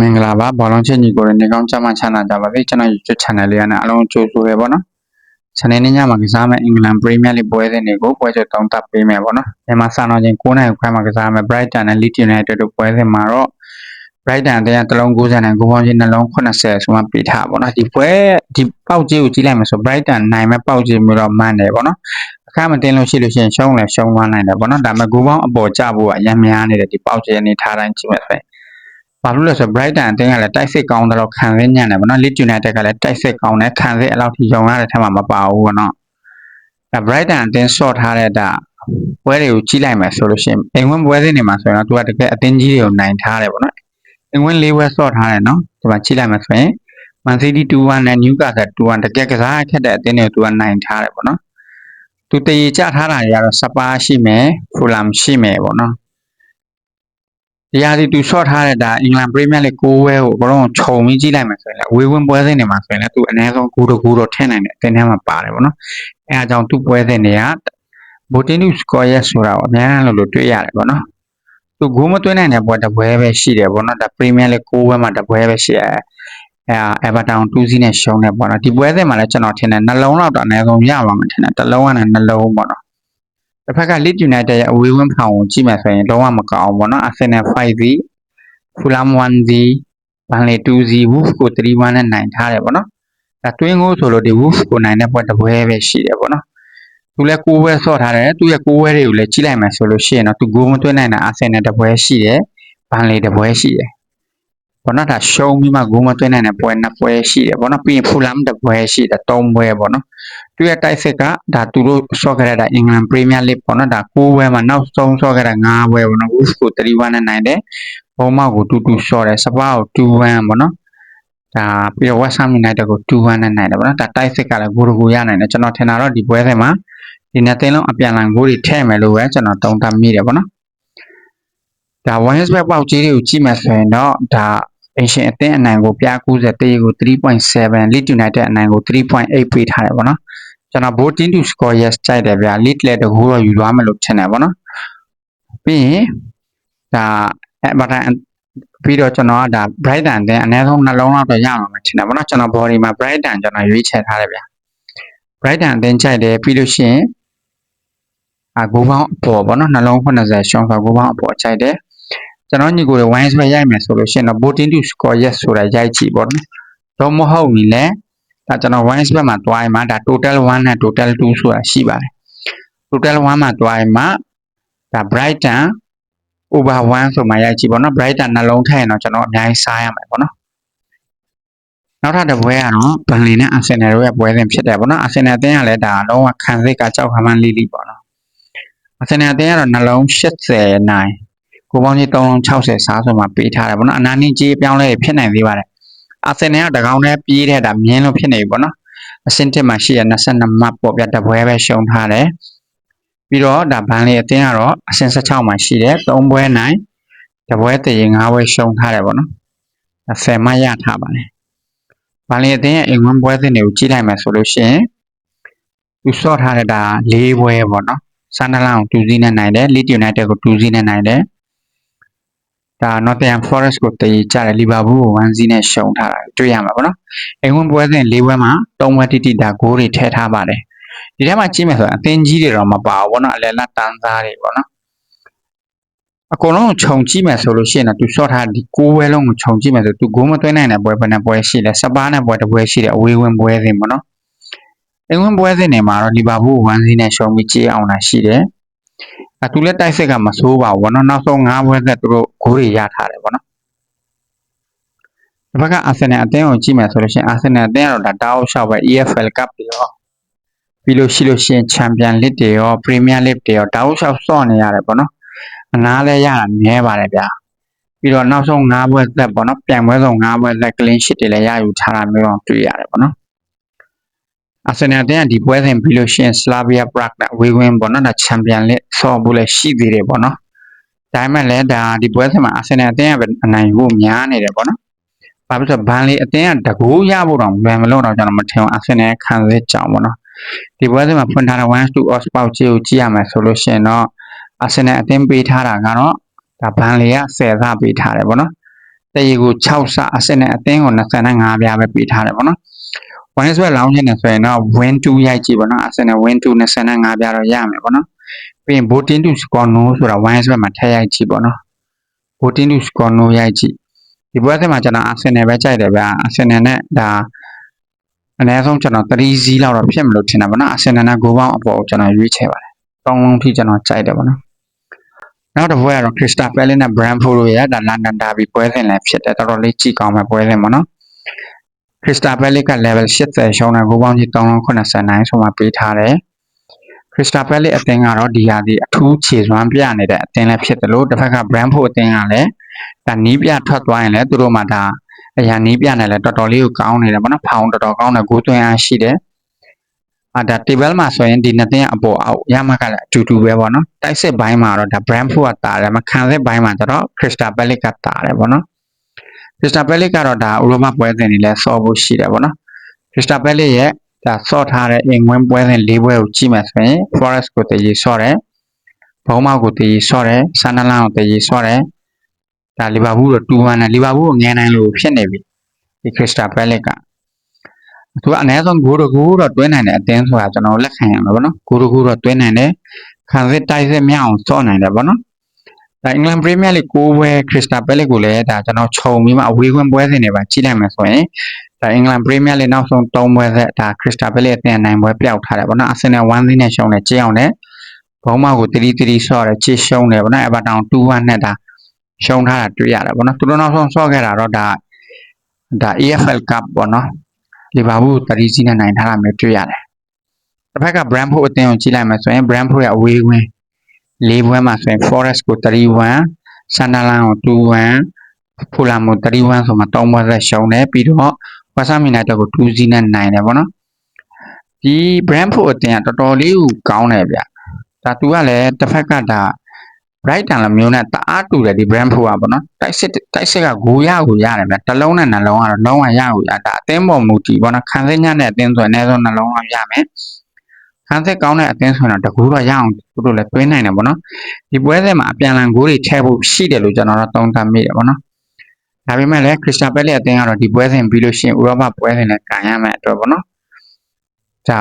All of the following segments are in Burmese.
မင်္ဂလာပါဘောလုံးချင်းညီကိုရနေကောင်းကြမှာချမ်းသာကြပါစေကျွန်တော် YouTube channel လေးကနေအားလုံးကြိုဆိုရပါတော့။ channel နေ့ညမှာကစားမယ့်အင်္ဂလန် Premier League ပွဲစဉ်တွေကိုပွဲချက်တောင်းတပေးမယ်ပေါ့နော်။မြန်မာစံတော်ချိန်9:00နာရီခွဲမှာကစားမယ့် Brighton နဲ့ Leeds United တို့ပွဲစဉ်မှာတော့ Brighton တရားတလုံး90နဲ့ဂိုးပေါင်းချင်းနှလုံး80ဆိုမှပေးထားပါတော့။ဒီပွဲဒီပေါက်ကြီးကိုကြည့်လိုက်မယ်ဆို Brighton နိုင်မဲ့ပေါက်ကြီးမျိုးတော့မှန်တယ်ပေါ့နော်။အခါမတင်လို့ရှိလို့ရှိရင်ရှုံးလဲရှုံးသွားနိုင်တယ်ပေါ့နော်။ဒါပေမဲ့ဂိုးပေါင်းအပေါ်ကျဖို့ကအများများနေတယ်ဒီပေါက်ကြီးအနေထားတိုင်းကြည့်မယ်ဆိုရင် ဘာလို့လဲဆိုတော့ Brighton အသင်းကလည်းတိုက်စစ်ကောင်းတော့ခံရညံ့တယ်ဗောနော် Leeds United ကလည်းတိုက်စစ်ကောင်းတယ်ခံစစ်အလောက်ထိယုံရတဲ့ထက်မှမပါဘူးဗောနော်အဲ Brighton အသင်း short ထားတဲ့ဒါပွဲတွေကိုကြီးလိုက်မယ်ဆိုလို့ရှိရင်အိမ်ဝင်ပွဲစဉ်တွေမှာဆိုရင်တော့သူကတကယ်အသင်းကြီးတွေကိုနိုင်ထားတယ်ဗောနော်အိမ်ဝင်၄ပွဲ short ထားတယ်နော်ဒီမှာကြီးလိုက်မယ်ဆိုရင် Man City 2-1နဲ့ Newcastle 2-1တကယ်ကစားခက်တဲ့အသင်းတွေကိုသူကနိုင်ထားတယ်ဗောနော်သူတည်ကြထားတာတွေကတော့စပါးရှိမယ်ဖူလမ်ရှိမယ်ဗောနော် ဒီဟာဒီသူ short ထားတဲ့ဒါအင်္ဂလန် Premier League 6ဝဲကိုဘလုံးခြုံပြီးကြည့်လိုက်မယ်ဆိုရင်လည်းဝေးဝင်းပွဲစဉ်တွေမှာဆိုရင်လည်းသူအနည်းဆုံး9တကူတော့ထည့်နိုင်တယ်အတင်းထဲမှာပါတယ်ဗောနော်အဲအားကြောင့်သူ့ပွဲစဉ်တွေက Botinu score ရဲ့ဆိုတာကိုအများအားလို့လို့တွေ့ရတယ်ဗောနော်သူဂိုးမသွင်းနိုင်တဲ့ပွဲတစ်ပွဲပဲရှိတယ်ဗောနော်ဒါ Premier League 6ဝဲမှာတစ်ပွဲပဲရှိရတယ်အဲ Everton 2-0နဲ့ရှုံးတယ်ပေါ့နော်ဒီပွဲစဉ်မှာလည်းကျွန်တော်ထင်တယ်နှလုံးလောက်တော့အနည်းဆုံးရပါမှာထင်တယ်တစ်လုံးကလည်းနှလုံးပေါ့နော် တစ်ဖက်က Leeds United ရဲ့အဝေးဝင်းဖောင်ကိုကြည့်မယ်ဆိုရင်လုံးဝမကောင်းဘူးပေါ့နော် Arsenal 5-0 Fulham 1-0 Burnley 2-0 Wolves ကို3-1နဲ့နိုင်ထားတယ်ပေါ့နော်ဒါတွင်းကိုဆိုလို့ဒီ Wolves ကိုနိုင်တဲ့ပွဲတစ်ပွဲပဲရှိတယ်ပေါ့နော်သူလည်းကိုးပွဲဆော့ထားတယ်သူရဲ့ကိုးပွဲတွေကိုလည်းကြည့်လိုက်မယ်ဆိုလို့ရှိရင်တော့သူဂိုးမသွင်းနိုင်တဲ့ Arsenal တစ်ပွဲရှိတယ် Burnley တစ်ပွဲရှိတယ်ဘောနော်ဒါရှုံးပြီးမှဂိုးမသွင်းနိုင်တဲ့ပွဲနှစ်ပွဲရှိတယ်ဘောနော်ပြီးရင်ဖူလမ်တစ်ပွဲရှိတယ်သုံးပွဲပေါ့နော် သူရဲ့တိုက်စစ်ကဒါသူတို့ဆော့ခဲ့တဲ့အင်္ဂလန်ပရီးမီးယားလိဂ်ပေါ့နော်ဒါ9ပွဲမှာနောက်ဆုံးဆော့ခဲ့တဲ့9ပွဲပေါ့နော် Wolves ကို3-1နဲ့နိုင်တယ်ဘောမောက်ကို2-2ဆော့တယ်စပါးကို2-1ပေါ့နော်ဒါပြီးတော့ West Ham United ကို2-1နဲ့နိုင်တယ်ပေါ့နော်ဒါတိုက်စစ်ကလည်းဂိုးတကူရနိုင်တယ်ကျွန်တော်ထင်တာတော့ဒီပွဲစဉ်မှာဒီနှစ်သိန်းလုံးအပြန်အလှန်ဂိုးတွေထည့်မယ်လို့ပဲကျွန်တော်တုံ့တက်မိတယ်ပေါ့နော်ဒါ West Ham ပေါက်ကြီးတွေကိုကြည့်မယ်ဆိုရင်တော့ဒါ အင်ရှင်အသင်းအနိုင်ကိုပြ90တေးကို3.7 Leeds United အနိုင်ကို3.8ပေးထားတယ်ပေါ့နော်ကျွန်တော် voting to score yes ကြိုက်တယ်ဗျာ Leeds လည်းတကူတော့ယူသွားမယ်လို့ထင်တယ်ပေါ့နော်ပြီးရင်ဒါ Everton ပြီးတော့ကျွန်တော်ကဒါ Brighton တဲ့အနည်းဆုံးနှလုံးလောက်တော့ရမှာမထင်တယ်ပေါ့နော်ကျွန်တော် body မှာ Brighton ကျွန်တော်ရွေးချယ်ထားတယ်ဗျာ Brighton အသင်းကြိုက်တယ်ပြီးလို့ရှိရင်အဂိုးပေါင်းအပေါ်ပေါ့နော်နှလုံး80ရှုံးဆိုဂိုးပေါင်းအပေါ်ကြိုက်တယ် ကျွန်တော်ညီကိုတွေ wine spread ရိုက်မယ်ဆိုလို့ရှိရင်တော့ voting to score yes ဆိုတာရိုက်ကြည့်ပေါ့နော်တော့မဟုတ်ရင်လည်းဒါကျွန်တော် wine spread မှာတွားရင်မှာဒါ total 1နဲ့ total 2ဆိုတာရှိပါတယ် total 1မှာတွားရင်မှာဒါ brighton over 1ဆိုမှရိုက်ကြည့်ပေါ့နော် brighton နှလုံးထည့်ရင်တော့ကျွန်တော်အများကြီးစားရမှာပေါ့နော်နောက်ထပ်တစ်ပွဲကတော့ဘန်လီနဲ့အာဆင်နယ်တို့ရဲ့ပွဲစဉ်ဖြစ်တယ်ပေါ့နော်အာဆင်နယ်အသင်းကလည်းဒါလုံးဝခံစိတ်ကကြောက်ခမန်းလီလီပေါ့နော်အာဆင်နယ်အသင်းကတော့နှလုံး80နိုင် ကိုပေါင်းကြီး360စားဆိုမှပေးထားတယ်ပေါ့နော်အနာနင်းကြီးအပြောင်းလဲဖြစ်နိုင်သေးပါတယ်အာဆင်နယ်ကတကောင်နဲ့ပြေးတဲ့ဒါမြင်းလို့ဖြစ်နေပြီပေါ့နော်အဆင့်တစ်မှာရှိရ22မှတ်ပေါ့ဗျတပွဲပဲရှုံးထားတယ်ပြီးတော့ဒါဘန်လီအသင်းကတော့အဆင့်16မှာရှိတယ်3ပွဲနိုင်တပွဲတည်ရင်5ပွဲရှုံးထားတယ်ပေါ့နော်10မှတ်ရထားပါတယ်ဘန်လီအသင်းရဲ့အိမ်ဝင်ပွဲစဉ်တွေကိုကြည့်လိုက်မယ်ဆိုလို့ရှိရင်သူစော့ထားတဲ့ဒါ၄ပွဲပေါ့နော်ဆန်ဒလန်ကို2စီးနဲ့နိုင်တယ် Leeds United ကို2စီးနဲ့နိုင်တယ် ဒါ Nottingham Forest ကိုတည်ကြတယ် Liverpool ကို1စီးနဲ့ရှုံးထားတာတွေ့ရမှာပေါ့နော်အိမ်ဝင်ပွဲစဉ်၄ပွဲမှာ၃ပွဲတိတိဒါဂိုးတွေထည့်ထားပါတယ်ဒီထဲမှာကြည့်မယ်ဆိုရင်အသင်းကြီးတွေတော့မပါဘူးပေါ့နော်အလယ်လက်တန်းသားတွေပေါ့နော်အကုန်လုံးခြုံကြည့်မယ်ဆိုလို့ရှိရင်တော့သူစော့ထားဒီကိုးဝဲလုံးကိုခြုံကြည့်မယ်ဆိုသူဂိုးမသွင်းနိုင်တဲ့ပွဲဘယ်နှပွဲရှိလဲစပါးနဲ့ပွဲတစ်ပွဲရှိတယ်အဝေးဝင်ပွဲစဉ်ပေါ့နော်အင်္ဂလန်ပွဲစဉ်တွေမှာတော့လီဗာပူး1စီးနဲ့ရှုံးပြီးကြေးအောင်တာရှိတယ်အဲ သူလည်းတိုက်စစ်ကမဆိုးပါဘူးပေါ့နော်နောက်ဆုံး၅ပွဲသက်သူတို့ဂိုးတွေရထားတယ်ပေါ့နော်ဒီဘက်ကအာဆင်နယ်အသင်းကိုကြည့်မယ်ဆိုလို့ရှိရင်အာဆင်နယ်အသင်းကတော့ဒါတောက်လျှောက်ပဲ EFL Cup တွေရောပြီးလို့ရှိလို့ရှိရင်ချန်ပီယံလစ်တွေရောပရီးမီးယားလစ်တွေရောတောက်လျှောက်စော့နေရတယ်ပေါ့နော်အနားလဲရတာနည်းပါတယ်ဗျာပြီးတော့နောက်ဆုံး၅ပွဲသက်ပေါ့နော်ပြန်ပွဲဆုံး၅ပွဲသက်ကလင်းရှစ်တွေလည်းရယူထားတာမျိုးတော့တွေ့ရတယ်ပေါ့နော် အာဆင်နယ်တဲ့ဒီပွဲစဉ်ပြီးလို့ရှိရင် Slavia Prague နဲ့ဝေးဝင်းပေါ့နော်ဒါချန်ပီယံလစ်ဆော့ဖို့လည်းရှိသေးတယ်ပေါ့နော်ဒါပေမဲ့လည်းဒါဒီပွဲစဉ်မှာအာဆင်နယ်အသင်းကပဲအနိုင်ဖို့များနေတယ်ပေါ့နော်။ဘာဖြစ်လို့ဘန်လီအသင်းကတကူရဖို့တော့လွယ်မလို့တော့ကျွန်တော်မထင်ဘူးအာဆင်နယ်ခံစစ်ကြောင်ပေါ့နော်။ဒီပွဲစဉ်မှာဖွင့်ထားတဲ့1 to odds ပေါက်ကြီးကိုကြည့်ရမယ်ဆိုလို့ရှိရင်တော့အာဆင်နယ်အသင်းပေးထားတာကတော့ဒါဘန်လီက10ဆပေးထားတယ်ပေါ့နော်။တတရေကို6ဆအစစ်နဲ့အသင်းကို25ပြားပဲပေးထားတယ်ပေါ့နော် one is လောင်းချင်တယ်ဆိုရင်တော့ win 2ရိုက်ကြည့်ပေါ့နော်အစစ်နဲ့ win 2 25ပြားတော့ရမယ်ပေါ့နော်ပြီးရင် voting to score no ဆိုတာ one is မှာထည့်ရိုက်ကြည့်ပေါ့နော် voting to score no ရိုက်ကြည့်ဒီပွဲစဉ်မှာကျွန်တော်အာဆင်နယ်ပဲကြိုက်တယ်ဗျာအာဆင်နယ်နဲ့ဒါအနည်းဆုံးကျွန်တော်3စီးလောက်တော့ဖြစ်မလို့ထင်တာပေါ့နော်အာဆင်နယ်နဲ့ဂိုးပေါင်းအပေါ်ကိုကျွန်တော်ရွေးချယ်ပါတယ်ကောင်းကောင်းထိကျွန်တော်ကြိုက်တယ်ပေါ့နော်နောက်တစ်ပွဲကတော့ Crystal Palace နဲ့ Brentford တို့ရဲ့ဒါ London Derby ပွဲစဉ်လည်းဖြစ်တယ်တော်တော်လေးကြည့်ကောင်းမဲ့ပွဲစဉ်ပေါ့နော် Crystal Palace က level 80ရှုံးတဲ့ဂိုးပေါင်းကြီး389ဆိုမှပေးထားတယ် Crystal Palace အသင်းကတော့ဒီဟာဒီအထူးခြေစွမ်းပြနေတဲ့အသင်းလည်းဖြစ်တယ်လို့တစ်ဖက်က Brentford အသင်းကလည်းဒါနီးပြထွက်သွားရင်လည်းသူတို့မှဒါအရာနီးပြနေလဲတော်တော်လေးကိုကောင်းနေတယ်ဗောနော်ဖောင်တော်တော်ကောင်းတယ်ဂိုးသွင်းအားရှိတယ်အာဒါ table မှာဆိုရင်ဒီနှစ်သင်းအပေါ်အောက်ရမှကလည်းအတူတူပဲဗောနော်တိုက်စစ်ဘိုင်းမှာတော့ဒါ Brentford ကတာတယ်မခံစစ်ဘိုင်းမှာကျတော့ Crystal Palace ကတာတယ်ဗောနော် Crystal Palace ကတော့ဒါဥရောပပွဲစဉ်တွေလည်းစောဖို့ရှိတယ်ဗောနော် Crystal Palace ရဲ့ဒါစော့ထားတဲ့အင်ဝင်းပွဲစဉ်၄ပွဲကိုကြည့်မှဆိုရင် Forest ကိုတည်ရေးစော့တယ်ဘုံမောက်ကိုတည်ရေးစော့တယ်ဆန်နလန်ကိုတည်ရေးစော့တယ်ဒါလီဗာပူးတော့2-1နဲ့လီဗာပူးကိုငြင်းနိုင်လို့ဖြစ်နေပြီဒီခရစ္စတာပဲလက်ကသူကအနည်းဆုံးဂိုးတကူတော့တွင်းနိုင်တဲ့အတင်းဆိုတာကျွန်တော်လက်ခံရမှာပေါ့နော်ဂိုးတကူတော့တွင်းနိုင်တယ်ခံစစ်တိုက်စစ်မြောက်အောင်စော့နိုင်တယ်ပေါ့နော် ဒါအင်္ဂလန်ပရီးမီးယားလိကိုဘွဲခရစ္စတာပဲလက်ကိုလည်းဒါကျွန်တော်ခြုံပြီးမှအဝေးခွင့်ပွဲစဉ်တွေပါကြည့်လိုက်မယ်ဆိုရင်ဒါအင်္ဂလန်ပရီးမီးယားလိနောက်ဆုံး၃ပွဲဆက်ဒါခရစ္စတာပဲလက်အသင်းနိုင်ပွဲပျောက်ထားတယ်ပေါ့နော်အာဆင်နယ်1 0နဲ့ရှုံးတယ်ကြည့်အောင်လည်းဘုံမောက်ကို3-3ဆော့တယ်ချစ်ရှုံးတယ်ပေါ့နော်အဗာတောင်2-1နဲ့ဒါရှုံးထားတာတွေ့ရတယ်ပေါ့နော်သူတို့နောက်ဆုံးဆော့ခဲ့တာတော့ဒါဒါ AFL Cup ပေါ့နော်လီဗာပူးတရီစီနဲ့နိုင်ထားတာမျိုးတွေ့ရတယ်တစ်ဖက်က Brentford အသင်းကိုကြည့်လိုက်မယ်ဆိုရင် Brentford ရဲ့အဝေးကွင်း လေးပွဲမှာဆိုရင် Forest ကို3-1 Sunderland ကို2-1 Fulham ကို3-1ဆိုမှ3ပွဲဆက်ရှုံးတယ်ပြီးတော့ West Ham United ကို2-0နဲ့နိုင်တယ်ပေါ့နော်ဒီ Brentford အသင်းကတော်တော်လေးကိုကောင်းတယ်ဗျဒါသူကလည်းတစ်ဖက်ကဒါ Brighton လိုမျိုးနဲ့တအားတူတယ်ဒီ Brentford ကပေါ့နော်တိုက်စစ်တိုက်စစ်ကဂိုးရကိုရတယ်ဗျတစ်လုံးနဲ့နှလုံးကတော့လုံးဝရကိုရဒါအသင်းပေါ်မူတည်ပေါ့နော်ခံစစ်ညနဲ့အသင်းဆိုရင်အနည်းဆုံးနှလုံးလောက်ရမယ် ခံစစ်ကောင်းတဲ့အသင်းဆိုရင်တော့တကူတော့ရအောင်သူတို့လည်းတွင်းနိုင်တယ်ပေါ့နော်ဒီပွဲစဉ်မှာအပြန်အလှန်ဂိုးတွေထည့်ဖို့ရှိတယ်လို့ကျွန်တော်တို့သုံးသပ်မိတယ်ပေါ့နော်ဒါပေမဲ့လည်း Crystal Palace အသင်းကတော့ဒီပွဲစဉ်ပြီးလို့ရှိရင်ဥရောပပွဲစဉ်နဲ့ကန်ရမယ်အတွက်ပေါ့နော်ဒါ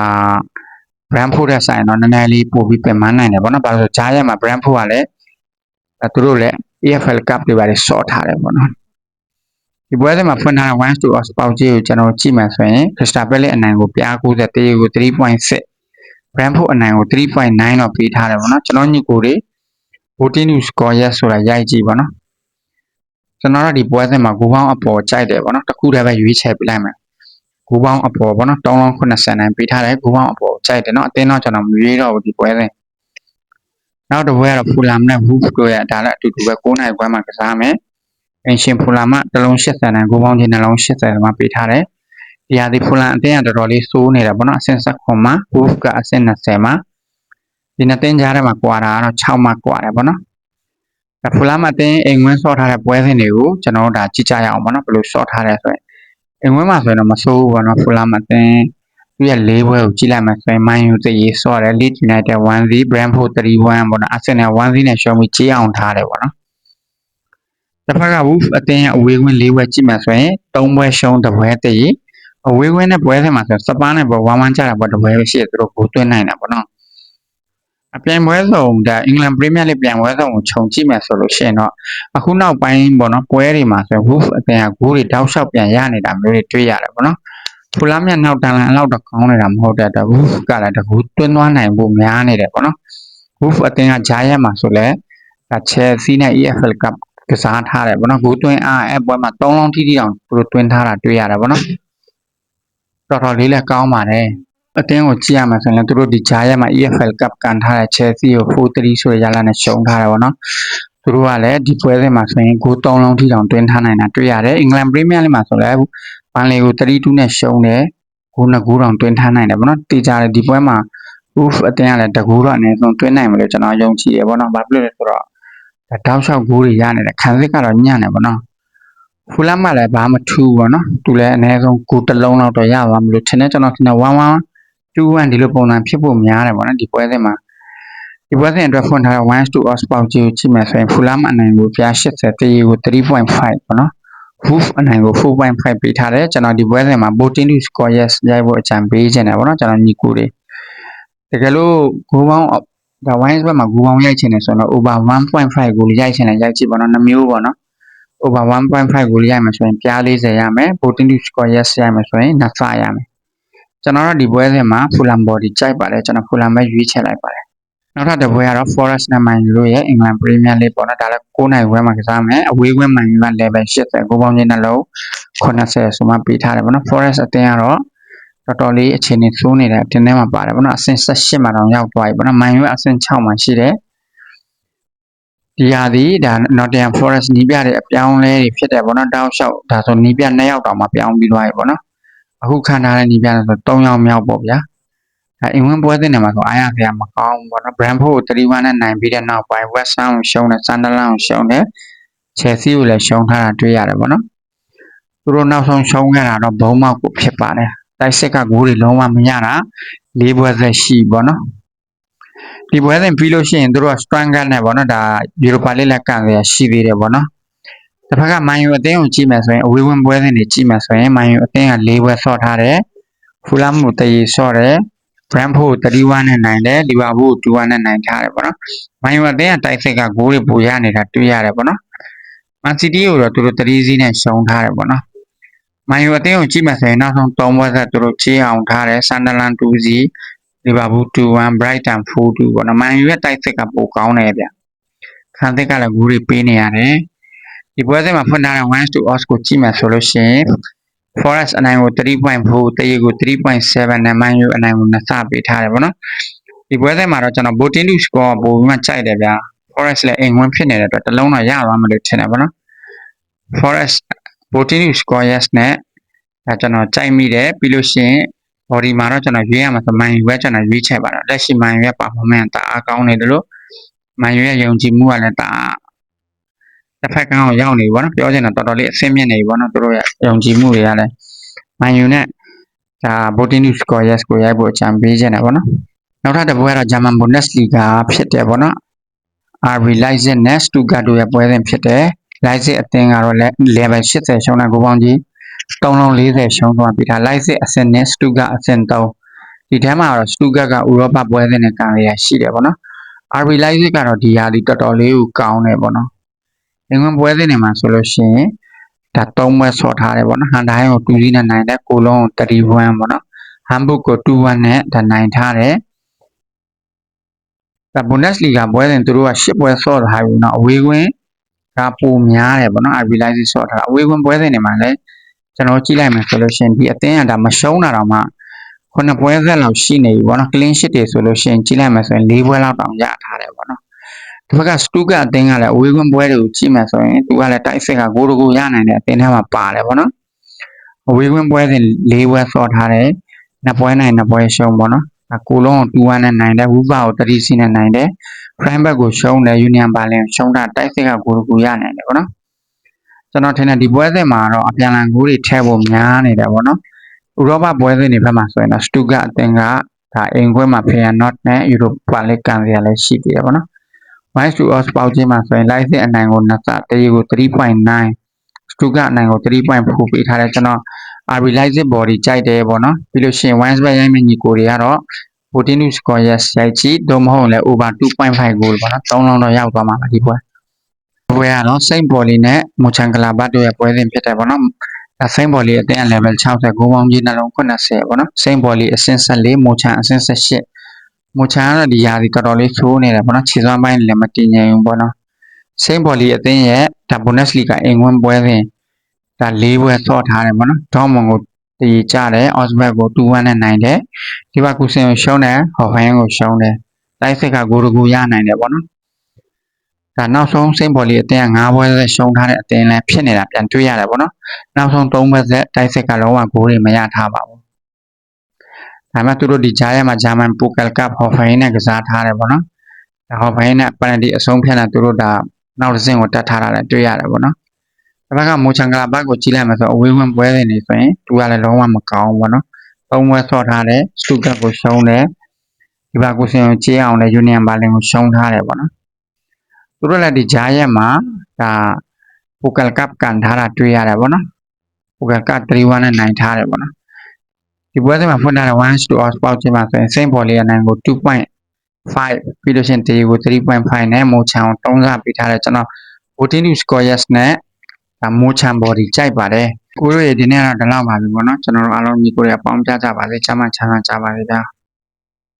Brentford ရဲ့ဆိုင်တော့နည်းနည်းလေးပို့ပြီးပြင်ပန်းနိုင်တယ်ပေါ့နော်။ဘာလို့လဲဆိုတော့ဂျားရက်မှာ Brentford ကလည်းအဲသူတို့လည်း AFL Cup တွေပါလေစော့ထားတယ်ပေါ့နော်။ဒီပွဲစဉ်မှာဖွင့်ထားတဲ့1 to us ပေါက်ကြီးကိုကျွန်တော်ကြည့်မှဆိုရင် Crystal Palace အနိုင်ကိုပြား90တေးကို3.6 Brentford အနိုင်ကို3.9တော့ပေးထားတယ်ပေါ့နော်။ကျွန်တော်ညီကိုတွေ voting to score yes ဆိုတာရိုက်ကြည့်ပေါ့နော်။ကျွန်တော်တို့ဒီပွဲစဉ်မှာဂိုးပေါင်းအပေါ်ကြိုက်တယ်ပေါ့နော်။တစ်ခုတည်းပဲရွေးချယ်ပြလိုက်မယ်။ဂိုးပေါင်းအပေါ်ပေါ့နော်3လုံး80နိုင်ပေးထားတယ်ဂိုးပေါင်းအပေါ်ကြိုက်တယ်နော်အတင်းတော့ကျွန်တော်မရွေးတော့ဘူးဒီပွဲစဉ်နောက်တစ်ပွဲကတော့ဖူလာမ်နဲ့ဝူဖ်တို့ရဲ့ဒါလည်းအတူတူပဲ9နိုင်ပွဲမှာကစားမယ်အင်ရှင်ဖူလာမ်ကတစ်လုံး80နိုင်ဂိုးပေါင်းချင်းနှလုံး80မှာပေးထားတယ် ဒီဟာဒီဖူလာမ်အတင်းကတော်တော်လေးစိုးနေတယ်ပေါ့နော်အဆင့်ဆက်ခွန်မှာဝူဖ်ကအဆင့်20မှာဒီနှစ်တင်းကြားထဲမှာကွာတာကတော့6မှာကွာတယ်ပေါ့နော်ဖူလာမ်အတင်းအိမ်ဝင်းဆော့ထားတဲ့ပွဲစဉ်တွေကိုကျွန်တော်တို့ဒါကြည့်ကြရအောင်ပေါ့နော်ဘယ်လိုဆော့ထားလဲဆိုရင်အိမ်ဝင်းမှာဆိုရင်တော့မစိုးဘူးပေါ့နော်ဖူလာမ်အတင်းသူရဲ့၄ဘွဲကိုကြည့်လိုက်မှဆိုရင် Man U တရေးဆော့တယ် Leeds United 1-0 Brentford 3-1ပေါ့နော် Arsenal 1-0နဲ့ရှုံးပြီးကြေးအောင်ထားတယ်ပေါ့နော်တစ်ဖက်က Wolves အတင်းရဲ့အဝေးကွင်း၄ဘွဲကြည့်မှဆိုရင်၃ဘွဲရှုံးတစ်ဘွဲတည် အဝေးကွင်းနဲ့ပွဲထဲမှာဆိုစပါးနဲ့ပွဲဝမ်းဝမ်းကြတာပေါ့တစ်ဘွဲပဲရှိတယ်သူတို့ကိုသွင်းနိုင်တာပေါ့နော်အပြိုင်ပွဲဆုံးဒါအင်္ဂလန်ပရီးမီးယားလိပြိုင်ပွဲဆုံးကိုခြုံကြည့်မယ်ဆိုလို့ရှိရင်တော့အခုနောက်ပိုင်းပေါ့နော်ပွဲတွေမှာဆိုရင် Wolves အတင်းကဂိုးတွေတောက်လျှောက်ပြန်ရနေတာမျိုးတွေတွေ့ရတယ်ပေါ့နော်ဖူလာမြတ်နောက်တန်လန်အလောက်တော့ကောင်းနေတာမဟုတ်တဲ့အတွက်ဝူဖ်ကလည်းတကူတွင်းသွားနိုင်ဖို့များနေတယ်ပေါ့နော်ဝူဖ်အတင်းကဂျာရက်မှာဆိုလဲဒါချယ်ဆီနဲ့ EFL Cup ကစားထားတယ်ပေါ့နော်ဂိုးတွင်းအားအဲ့ပွဲမှာ၃လုံးထိထိအောင်သူတို့တွင်းထားတာတွေ့ရတယ်ပေါ့နော် တော်တော်လေးလည်းကောင်းပါတယ်အတင်းကိုကြည့်ရမှာဆိုရင်သူတို့ဒီဂျာရက်မှာ EFL Cup ကန်ထားတဲ့ Chelsea ကို4-3ဆိုရရလာနဲ့ရှုံးထားတယ်ပေါ့နော်သူတို့ကလည်းဒီပွဲစဉ်မှာဆိုရင်ဂိုး3လုံးထိတောင်တွင်းထားနိုင်တာတွေ့ရတယ်အင်္ဂလန်ပရီးမီးယားလိမှာဆိုလည်းဘန်လီကို3-2နဲ့ရှုံးတယ်ဂိုးနှစ်ဂိုးတောင်တွင်းထားနိုင်တယ်ပေါ့နော်တေချာတယ်ဒီပွဲမှာ proof အတင်းကလည်းတကူတော့အနည်းဆုံးတွင်းနိုင်မယ်လို့ကျွန်တော်ယုံကြည်တယ်ပေါ့နော်ဘာဖြစ်လို့လဲဆိုတော့ဒါတောက်လျှောက်ဂိုးတွေရနေတယ်ခံစစ်ကတော့ညံ့တယ်ပေါ့နော် ဖူလမ်းမှလည်းဘာမှထူးပေါ့နော်သူလည်းအနည်းဆုံးဂိုးတစ်လုံးလောက်တော့ရပါမလို့ထင်တယ်ကျွန်တော်ထင်တယ်1 1 2 1ဒီလိုပုံစံဖြစ်ဖို့များတယ်ပေါ့နော်ဒီပွဲစဉ်မှာဒီပွဲစဉ်အတွက်ဖွင့်ထားတဲ့1 to us ပေါက်ကြီးကိုကြည့်မယ်ဆိုရင်ဖူလမ်းအနိုင်ကိုပြ80တေးကို3.5ပေါ့နော် Wolf အနိုင်ကို4.5ပေးထားတယ်ကျွန်တော်ဒီပွဲစဉ်မှာ voting to score yes ရိုက်ဖို့အကြံပေးခြင်းတယ်ဗောနော်ကျွန်တော်ညီကိုတွေတကယ်လို့ဂိုးပေါင်းဒါ wines ဘက်မှာဂိုးပေါင်းရိုက်ချင်တယ်ဆိုတော့ over 1.5ကိုရိုက်ချင်တယ်ရိုက်ကြည့်ဗောနော်နှမျိုးဗောနော် over 1.5ကိုရိုက်မယ်ဆိုရင်ပြား40ရမယ် voting to score yes ရိုက်မယ်ဆိုရင်နှစ်ဆရမယ်ကျွန်တော်တို့ဒီပွဲစဉ်မှာ Fulham body ကြိုက်ပါတယ်ကျွန်တော် Fulham ပဲရွေးချယ်လိုက်ပါတယ်နောက်ထပ်တစ်ပွဲကတော့ Forest နဲ့ Man U တို့ရဲ့ England Premier League ပေါ့နော်ဒါလည်း9နိုင်ပွဲမှာကစားမယ်အဝေးကွင်း Man U က level 80ကိုပေါင်းချင်းနှလုံး80ဆိုမှပေးထားတယ်ပေါ့နော် Forest အသင်းကတော့တော်တော်လေးအခြေအနေဆိုးနေတဲ့အတင်းထဲမှာပါတယ်ပေါ့နော်အဆင့်18မှာတော့ရောက်သွားပြီပေါ့နော် Man U ကအဆင့်6မှာရှိတယ် ဒီဟာဒီဒါ Nottingham Forest နီးပြတဲ့အပြောင်းလဲတွေဖြစ်တယ်ပေါ့နော်တောက်လျှောက်ဒါဆိုနီးပြ2ယောက်တောင်မှပြောင်းပြီးသွားပြီပေါ့နော်အခုခံထားတဲ့နီးပြဆို3ယောက်မြောက်ပေါ့ဗျာအဲအင်ဝင်ပွဲတဲ့နေမှာဆိုအားရစရာမကောင်းဘူးပေါ့နော် Brentford ကို3-1နဲ့နိုင်ပြီးတဲ့နောက်ပိုင်း West Ham ကိုရှုံးတယ် Sunderland ကိုရှုံးတယ် Chelsea ကိုလည်းရှုံးထားတာတွေ့ရတယ်ပေါ့နော်သူတို့နောက်ဆုံးရှုံးခဲ့တာတော့ဘုံမောက်ကိုဖြစ်ပါတယ်တိုက်စစ်ကဂိုးတွေလုံးဝမရတာ၄ပွဲသက်ရှိပေါ့နော် ဒီပွဲစဉ်ပြီးလို့ရှိရင်တို့က Stranger နဲ့ပေါ့နော်ဒါ Europa League လက်ကံရရှိသေးတယ်ပေါ့နော်တစ်ဖက်က Man U အသင်းကိုကြည့်မယ်ဆိုရင်အဝေးဝင်ပွဲစဉ်တွေကြည့်မယ်ဆိုရင် Man U အသင်းက၄ပွဲဆော့ထားတယ် Fulham ကိုတရေဆော့တယ် Brentford 31နဲ့နိုင်တယ် Liverpool 2-1နဲ့နိုင်ထားတယ်ပေါ့နော် Man U အသင်းကတိုက်စစ်ကဂိုးတွေပိုရနေတာတွေ့ရတယ်ပေါ့နော် Man City ကိုတော့သူတို့3စီးနဲ့ရှုံးထားတယ်ပေါ့နော် Man U အသင်းကိုကြည့်မယ်ဆိုရင်နောက်ဆုံး3ပွဲဆက်သူတို့ချေးအောင်ထားတယ် Sunderland 2စီး Liverpool 2-1 Brighton 4-2ပေါ့နော် Man U ရဲ့တိုက်စစ်ကပိုကောင်းတယ်ဗျခံစစ်ကလည်းဂိုးတွေပေးနေရတယ်ဒီပွဲစဉ်မှာဖွင့်ထားတဲ့ 1 to odds ကိုကြည့်မယ်ဆိုလို့ရှိရင် Forest အနိုင်ကို3.4တရေကို3.7နဲ့ Man U အနိုင်ကိုနှစ်ဆပေးထားတယ်ပေါ့နော်ဒီပွဲစဉ်မှာတော့ကျွန်တော် voting to score ပိုပြီးမှကြိုက်တယ်ဗျာ Forest လည်းအိမ်ဝင်ဖြစ်နေတဲ့အတွက်တစ်လုံးတော့ရသွားမှလို့ထင်တယ်ပေါ့နော် Forest voting to score yes နဲ့ဒါကျွန်တော်ကြိုက်မိတယ်ပြီးလို့ရှိရင် body မှာတော့ကျွန်တော်ရွေးရမှာဆို Man U ပဲကျွန်တော်ရွေးချယ်ပါတော့လက်ရှိ Man U ရဲ့ performance တအားကောင်းနေတယ်လို့ Man U ရဲ့ယုံကြည်မှုကလည်းတအားတစ်ဖက်ကန်းကိုရောက်နေပြီပေါ့နော်ပြောချင်တာတော်တော်လေးအဆင့်မြင့်နေပြီပေါ့နော်တို့ရဲ့ယုံကြည်မှုတွေကလည်း Man U နဲ့ဒါ voting to score yes ကိုရိုက်ဖို့အကြံပေးချင်တယ်ပေါ့နော်နောက်ထပ်တစ်ပွဲကတော့ German Bundesliga ဖြစ်တယ်ပေါ့နော် RB Leipzig နဲ့ Stuttgart တို့ရဲ့ပွဲစဉ်ဖြစ်တယ် Leipzig အသင်းကတော့ level 80ရှုံးတဲ့ကိုပေါင်းကြီး 340ရှုံးသွားပြီဒါလိုက်စစ်အဆင့်နဲ့စတူဂတ်အဆင့်3ဒီထဲမှာတော့စတူဂတ်ကဥရောပပွဲစဉ်နဲ့ကံရရှိတယ်ပေါ့နော် RB လိုက်စစ်ကတော့ဒီဟာဒီတော်တော်လေးကိုကောင်းတယ်ပေါ့နော်အင်္ဂလန်ပွဲစဉ်တွေမှာဆိုလို့ရှိရင်ဒါ3ပွဲဆော့ထားတယ်ပေါ့နော်ဟန်တိုင်းကို2-0နဲ့နိုင်တယ်ကိုလုံးကို3-1ပေါ့နော်ဟမ်ဘုတ်ကို2-1နဲ့ဒါနိုင်ထားတယ်ဒါဘွန်ဒက်စလီဂါပွဲစဉ်သူတို့က10ပွဲဆော့ထားပြီးတော့အဝေးကွင်းကပိုများတယ်ပေါ့နော် RB လိုက်စစ်ဆော့ထားတာအဝေးကွင်းပွဲစဉ်တွေမှာလည်း ကျွန်တော်ကြည့်လိုက်မယ်ဆိုလို့ရှိရင်ဒီအသင်းကဒါမရှုံးတာတော့မှခုနှစ်ပွဲဆက်လောက်ရှိနေပြီပေါ့နော် clean sheet တွေဆိုလို့ရှိရင်ကြည့်လိုက်မယ်ဆိုရင်၄ပွဲလောက်တောင်ရထားတယ်ပေါ့နော်ဒီဘက်ကစတူကအသင်းကလည်းအဝေးကွင်းပွဲတွေကိုကြည့်မယ်ဆိုရင်သူကလည်းတိုက်စစ်ကဂိုးတကူရနိုင်တဲ့အသင်းထဲမှာပါတယ်ပေါ့နော်အဝေးကွင်းပွဲစဉ်၄ပွဲဆော့ထားတယ်နှစ်ပွဲနိုင်နှစ်ပွဲရှုံးပေါ့နော်ကိုလုံးကို2-1နဲ့နိုင်တယ်ဝူပါကို3စီနဲ့နိုင်တယ် prime back ကိုရှုံးတယ် union berlin ရှုံးတာတိုက်စစ်ကဂိုးတကူရနိုင်တယ်ပေါ့နော် ကျွန်တော်ထင်တယ်ဒီပွဲစဉ်မှာတော့အပြန်အလှန်ဂိုးတွေထည့်ဖို့များနေတယ်ပေါ့နော်ဥရောပပွဲစဉ်တွေဘက်မှာဆိုရင်တော့စတူဂတ်အသင်းကဒါအိမ်ခွဲမှာဖေယန်နော့နဲ့ယူရိုပါလိကန်စီရလည်းရှိသေးတယ်ပေါ့နော် Wise to Us ပေါက်ချင်းမှာဆိုရင် live အနိုင်ကိုနှစ်ဆတရေကို3.9စတူဂတ်အနိုင်ကို3.4ပေးထားတယ်ကျွန်တော် RB Leipzig body ကြိုက်တယ်ပေါ့နော်ပြီးလို့ရှိရင် Wise ဘက်ရိုက်မယ့်ညီကိုတွေကတော့ voting to score yes ရိုက်ကြည့်သို့မဟုတ်လည်း over 2.5 goal ပေါ့နော်၃လုံးတော့ရောက်သွားမှာပါဒီပွဲ ပွဲကတော့စိတ်ပေါ်လီနဲ့မူချန်ကလာဘတ်တို့ရဲ့ပွဲစဉ်ဖြစ်တယ်ပေါ့နော်ဒါစိတ်ပေါ်လီအတင်း level 60ဂိုးပေါင်းကြီးနှလုံး80ပေါ့နော်စိတ်ပေါ်လီအဆင့်14မူချန်အဆင့်18မူချန်ကတော့ဒီຢာဒီတော်တော်လေးချိုးနေတယ်ပေါ့နော်ခြေစွမ်းပိုင်းလည်းမတည်ငြိမ်ဘူးပေါ့နော်စိတ်ပေါ်လီအတင်းရဲ့ဒါ Bundesliga အင်္ဂွန်းပွဲစဉ်ဒါ၄ပွဲဆော့ထားတယ်ပေါ့နော်ဒေါမွန်ကိုတည်ကြတယ်အော့စဘက်ကို2-1နဲ့နိုင်တယ်ဒီဘက်ကူစင်ကိုရှုံးတယ်ဟော်ဖိုင်းကိုရှုံးတယ်တိုက်စစ်ကဂိုးတကူရနိုင်တယ်ပေါ့နော် ဒါနောက်ဆုံးစိမ့်ဘော်လီအတင်းက9ပွဲဆက်ရှုံးထားတဲ့အတင်းလည်းဖြစ်နေတာပြန်တွေ့ရတယ်ပေါ့နော်နောက်ဆုံး3ပွဲဆက်တိုက်စစ်ကလုံးဝဂိုးတွေမရထားပါဘူးဒါမှသူတို့ဒီကြားထဲမှာဂျာမန်ပူကယ်ကပ်ဟော်ဖိုင်းနဲ့ကစားထားတယ်ပေါ့နော်ဒါဟော်ဖိုင်းနဲ့ပန်တီအဆုံးဖြတ်တာသူတို့ဒါနောက်တစ်ဆင့်ကိုတက်ထားတာလည်းတွေ့ရတယ်ပေါ့နော်ဒီဘက်ကမိုချန်ကလာဘက်ကိုကြည့်လိုက်မှဆိုအဝေးဝင်ပွဲတွေနေဆိုရင်သူကလည်းလုံးဝမကောင်းဘူးပေါ့နော်သုံးပွဲဆော့ထားတယ်စတူကတ်ကိုရှုံးတယ်ဒီဘက်ကိုစင်ကိုကြေးအောင်လည်းယူနီယံဘာလင်ကိုရှုံးထားတယ်ပေါ့နော်သူ တို့လည်းဒီဂျားရက်မှာဒါ Google Cup ကန်ထားတာတွေ့ရတယ်ပေါ့နော် Google Cup 3-1နဲ့နိုင်ထားတယ်ပေါ့နော်ဒီပွဲစဉ်မှာဖွင့်ထားတဲ့1 to all sport ချင်းမှာဆိုရင်စိန့်ပေါ်လေးရနိုင်ကို2.5ပြီးလို့ရှိရင်တေကို3.5နဲ့မိုချန်ကို3ဆပေးထားတယ်ကျွန်တော် voting to score yes နဲ့ဒါမိုချန် body ကြိုက်ပါတယ်ကိုတို့ရေဒီနေ့ကတော့ဒီလောက်ပါပြီပေါ့နော်ကျွန်တော်တို့အားလုံးညီကိုတွေအပေါင်းပြကြပါစေချမ်းသာချမ်းသာကြပါစေဗျာ